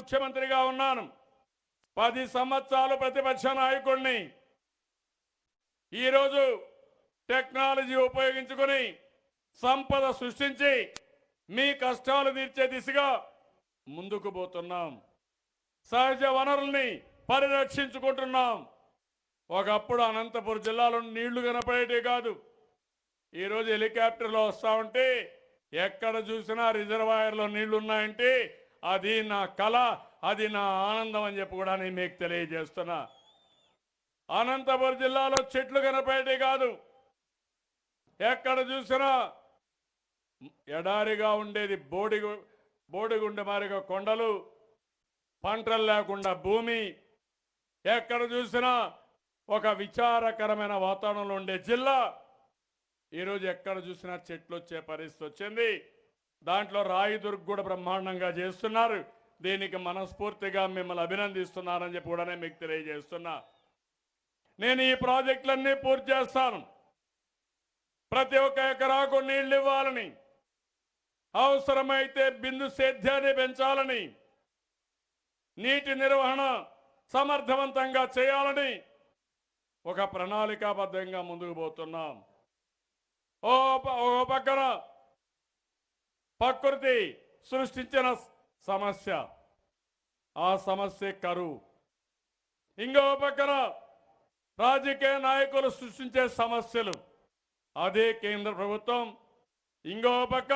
ముఖ్యమంత్రిగా ఉన్నాను. పది సంవత్సరాలు ప్రతిపక్ష నాయకుడిని. ఈరోజు టెక్నాలజీ ఉపయోగించుకొని సంపద సృష్టించి మీ కష్టాలు తీర్చే దిశగా ముందుకు పోతున్నాం. సహజ వనరుల్ని పరిరక్షించుకుంటున్నాం. ఒకప్పుడు అనంతపురం జిల్లాలో నీళ్ళు కనపడేటివి కాదు. ఈరోజు హెలికాప్టర్లో వస్తా ఉంటే ఎక్కడ చూసినా రిజర్వాయర్లో నీళ్ళున్నాయంటే అది నా కళ అది నా ఆనందం అని చెప్పి కూడా నేను మీకు తెలియజేస్తున్నా. అనంతపురం జిల్లాలో చెట్లు కనపడేటివి కాదు. ఎక్కడ చూసినా ఎడారిగా ఉండేది బోడి బోడిగుండె మారిగా కొండలు పంటలు లేకుండా భూమి. ఎక్కడ చూసినా ఒక విచారకరమైన వాతావరణంలో ఉండే జిల్లా. ఈరోజు ఎక్కడ చూసినా చెట్లు వచ్చే పరిస్థితి వచ్చింది. దాంట్లో రాయిదుర్గ్ కూడా బ్రహ్మాండంగా చేస్తున్నారు. దీనికి మనస్ఫూర్తిగా మిమ్మల్ని అభినందిస్తున్నానని చెప్పి కూడా మీకు తెలియజేస్తున్నా. నేను ఈ ప్రాజెక్టులన్నీ పూర్తి చేస్తాను. ప్రతి ఒక్క ఎకరాకు నీళ్ళు ఇవ్వాలని అవసరమైతే బిందు సేద్యాన్ని పెంచాలని నీటి నిర్వహణ సమర్థవంతంగా చేయాలని ఒక ప్రణాళికాబద్ధంగా ముందుకు పోతున్నాం. ఓ ఓ పక్కన ప్రకృతి సృష్టించిన సమస్య. ఆ సమస్య కరువు ఇంకో పక్కన రాజకీయ నాయకులు సృష్టించే సమస్యలు. అదే కేంద్ర ప్రభుత్వం. ఇంకో పక్క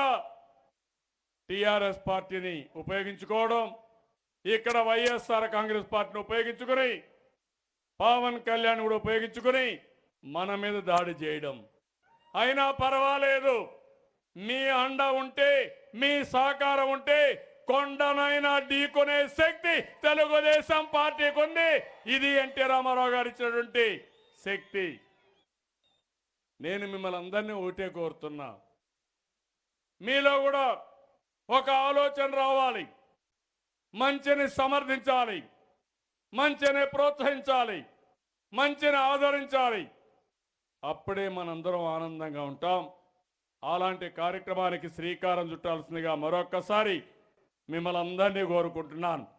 టిఆర్ఎస్ పార్టీని ఉపయోగించుకోవడం. ఇక్కడ వైఎస్ఆర్ కాంగ్రెస్ పార్టీని ఉపయోగించుకుని పవన్ కళ్యాణ్ కూడా ఉపయోగించుకుని మన మీద దాడి చేయడం. అయినా పర్వాలేదు. మీ అండ ఉంటే మీ సహకారం ఉంటే కొండనైనా ఢీకొనే శక్తి తెలుగుదేశం పార్టీకి ఉంది. ఇది ఎన్టీ రామారావు గారు ఇచ్చినటువంటి శక్తి. నేను మిమ్మల్ని అందరినీ ఒకటే కోరుతున్నా. మీలో కూడా ఒక ఆలోచన రావాలి. మంచిని సమర్థించాలి. మంచిని ప్రోత్సహించాలి. మంచిని ఆదరించాలి. అప్పుడే మనందరం ఆనందంగా ఉంటాం. అలాంటి కార్యక్రమానికి శ్రీకారం చుట్టాల్సిందిగా మరొక్కసారి మిమ్మల్ని అందరినీ కోరుకుంటున్నాను.